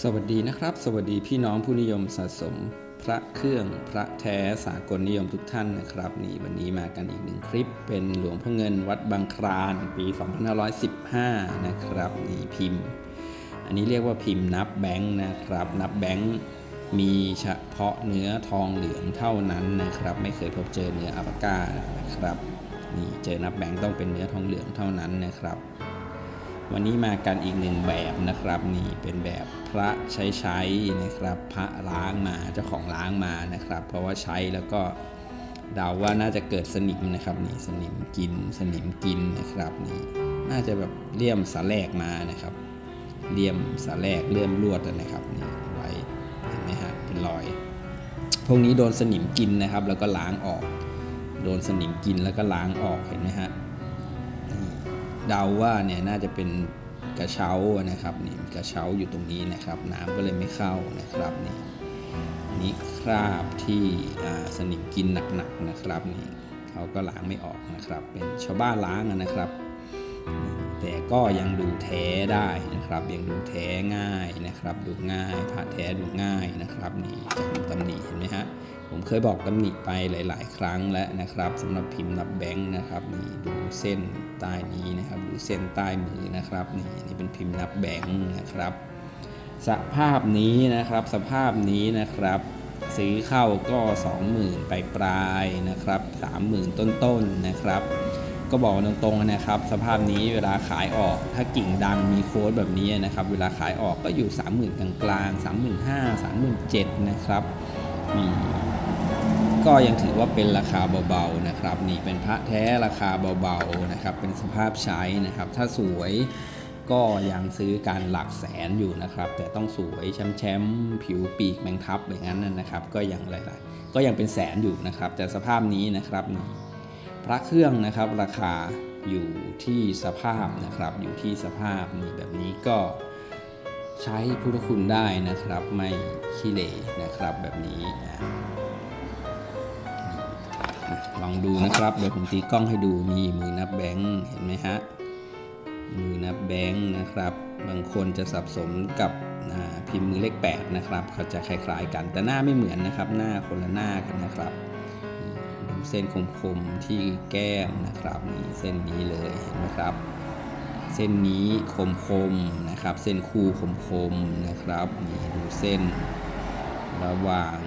สวัสดีนะครับ สวัสดีพี่น้องผู้นิยมสะสม พระเครื่องพระแท้สากลนิยมทุกท่านนะครับ นี่วันนี้มากันอีกหนึ่งคลิป เป็นหลวงพ่อเงินวัดบางครานปี 2515 นะครับนี่พิมพ์ อันนี้เรียกว่าพิมพ์นับแบงค์นะครับ นับแบงค์มีเฉพาะเนื้อทองเหลืองเท่านั้นนะครับ ไม่เคยพบเจอเนื้ออัปาก้านะครับนี่เจอนับแบงค์ต้องเป็นเนื้อทองเหลืองเท่านั้นนะครับ วันนี้มากันอีกหนึ่งแบบนะครับนี่เป็นแบบพระใช้ใช้นะครับ พระล้างมาเจ้าของล้างมานะครับ เพราะว่าใช้แล้วก็เดาว่าน่าจะเกิดสนิมนะครับนี่สนิมกินสนิมกินนะครับนี่น่าจะแบบเลี่ยมสาแลกมานะครับเลี่ยมสาแลกเลื่อมลวดนะครับนี่ไว้เห็นไหมฮะเป็นรอย พวกนี้โดนสนิมกินนะครับ แล้วก็ล้างออก โดนสนิมกินแล้วก็ล้างออกเห็นไหมฮะ เดาว่าเนี่ยน่าจะเป็นกระเช้านะครับนี่กระเช้าอยู่ตรงนี้นะครับ น้ำก็เลยไม่เข้านะครับนี่นี่คราบที่สนิมกินหนักๆนะครับนี่เขาก็ล้างไม่ออกนะครับ เป็นชาวบ้านล้างนะครับ แต่ก็ยังดูแท้ได้นะครับ ยังดูแท้ง่ายนะครับ ดูง่ายผ้าแท้ดูง่ายนะครับนี่จำตำหนิเห็นไหมฮะผมเคยบอกตำหนิไปหลาย ๆ ครั้งแล้วนะครับสำหรับพิมพ์นับแบงค์นะครับนี่ดูเส้นใต้นี้นะครับ ดูเส้นใต้มือนะครับนี่นี่เป็นพิมพ์นับแบงค์นะครับ สภาพนี้นะครับ สภาพนี้นะครับซื้อเข้าก็ 20,000 ไปปลายนะครับ 30,000 ต้นๆนะครับ ก็บอกตรงๆนะครับ สภาพนี้เวลาขายออกถ้ากิ่งดังมีโค้ดแบบนี้นะครับ เวลาขายออกก็อยู่ 30,000กลางๆ35,000 37,000นะครับก็ยังถือว่าเป็นราคาเบาๆนะครับ นี่เป็นพระแท้ราคาเบาๆนะครับ เป็นสภาพใช้นะครับ ถ้าสวยก็ยังซื้อการหลักแสนอยู่นะครับ แต่ต้องสวยแชมป์ๆผิวปีกแมงทับอย่างนั้นนะครับ ก็ยังหลายๆก็ยังเป็นแสนอยู่นะครับ แต่สภาพนี้นะครับนี่ พระเครื่องนะครับราคาอยู่ที่สภาพนะครับ อยู่ที่สภาพนี่แบบนี้ก็ใช้พุทธคุณได้นะครับ ไม่ขี้เหร่นะครับแบบนี้ลองดูนะครับเดี๋ยวผมตีกล้องให้ดูนี่มือนับแบงค์เห็นไหมฮะมือนับแบงค์นะครับ บางคนจะสับสนกับพิมพ์มือเลข8นะครับเขาจะคล้ายๆกันแต่หน้าไม่เหมือนนะครับ หน้าคนละหน้ากันนะครับ เส้นคมๆที่แก้มนะครับนี่เส้นนี้เลยเห็นไหมครับ เส้นนี้คมๆนะครับ เส้นคู่คมๆนะครับนี่ดูเส้น ระหว่าง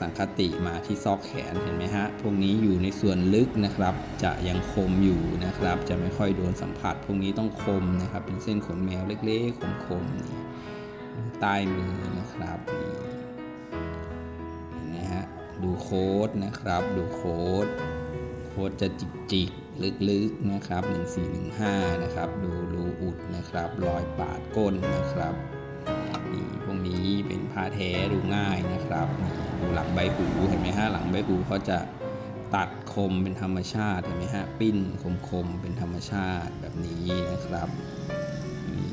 สังคติมาที่ซอกแขนเห็นไหมฮะพวกนี้อยู่ในส่วนลึกนะครับ จะยังคมอยู่นะครับ จะไม่ค่อยโดนสัมผัส พวกนี้ต้องคมนะครับ เป็นเส้นขนแมวเล็กๆคมๆนี่ใต้มือนะครับนี่ ดูโค้ดนะครับ ดูโค้ด โค้ดจะจิกๆลึกๆนะครับ 1415 นะครับ ดูรูอุดนะครับ รอยปาดก้นนะครับนี่พวกนี้เป็นผ้าแท้ดูง่ายนะครับดูหลังใบหูเห็นไหมฮะหลังใบหูเขาจะตัดคมเป็นธรรมชาติเห็นไหมฮะปิ้นคมๆเป็นธรรมชาติแบบนี้นะครับมี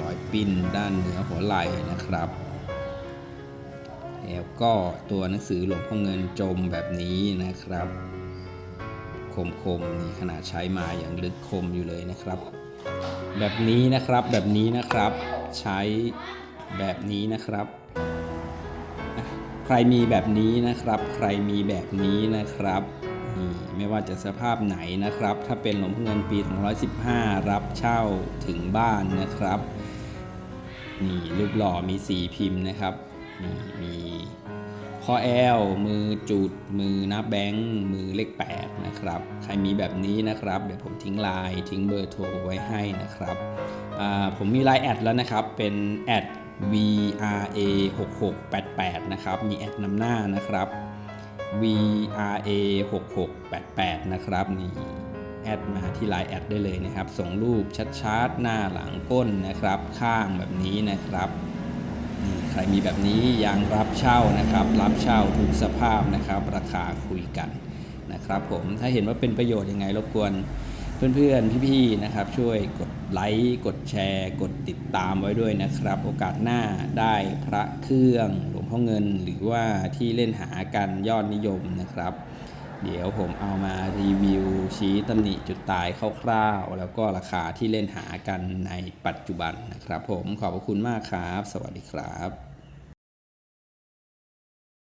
รอยปิ้นด้านเหนือหัวไหล่นะครับ แล้วก็ตัวหนังสือหลวงพ่อเงินจมแบบนี้นะครับ คมๆนี่ขนาดใช้มาอย่างลึกคมอยู่เลยนะครับ แบบนี้นะครับแบบนี้นะครับใช้แบบนี้นะครับ ใครมีแบบนี้นะครับ ใครมีแบบนี้นะครับนี่ไม่ว่าจะสภาพไหนนะครับ ถ้าเป็นหลวงพ่อเงินปี 215 รับเช่าถึงบ้านนะครับนี่รูปหล่อมีสีพิมพ์นะครับ นี่มีข้อแอลมือจุดมือนับแบงค์มือเลข8นะครับใครมีแบบนี้นะครับเดี๋ยวผมทิ้งไลน์ทิ้งเบอร์โทรไว้ให้นะครับผมมีไลน์แอดแล้วนะครับเป็นแอด VRA 6688นะครับมีแอดนำหน้านะครับ VRA 6688นะครับนี่แอดมาที่ไลน์แอดได้เลยนะครับ ส่งรูปชัดๆ หน้าหลังก้นนะครับ ข้างแบบนี้นะครับ ใครมีแบบนี้ยังรับเช่านะครับ รับเช่าทุกสภาพนะครับ ราคาคุยกันนะครับผมถ้าเห็นว่าเป็นประโยชน์ยังไงรบกวนเพื่อนๆ พี่ๆ นะครับ ช่วยกดไลค์ กดแชร์ กดติดตามไว้ด้วยนะครับ โอกาสหน้าได้พระเครื่องหลวงพ่อเงิน หรือว่าที่เล่นหากันยอดนิยมนะครับ เดี๋ยวผมเอามารีวิวชี้ตำหนิจุดตายคร่าวๆ แล้วก็ราคาที่เล่นหากันในปัจจุบันนะครับผมขอบพระคุณมากครับ สวัสดีครับ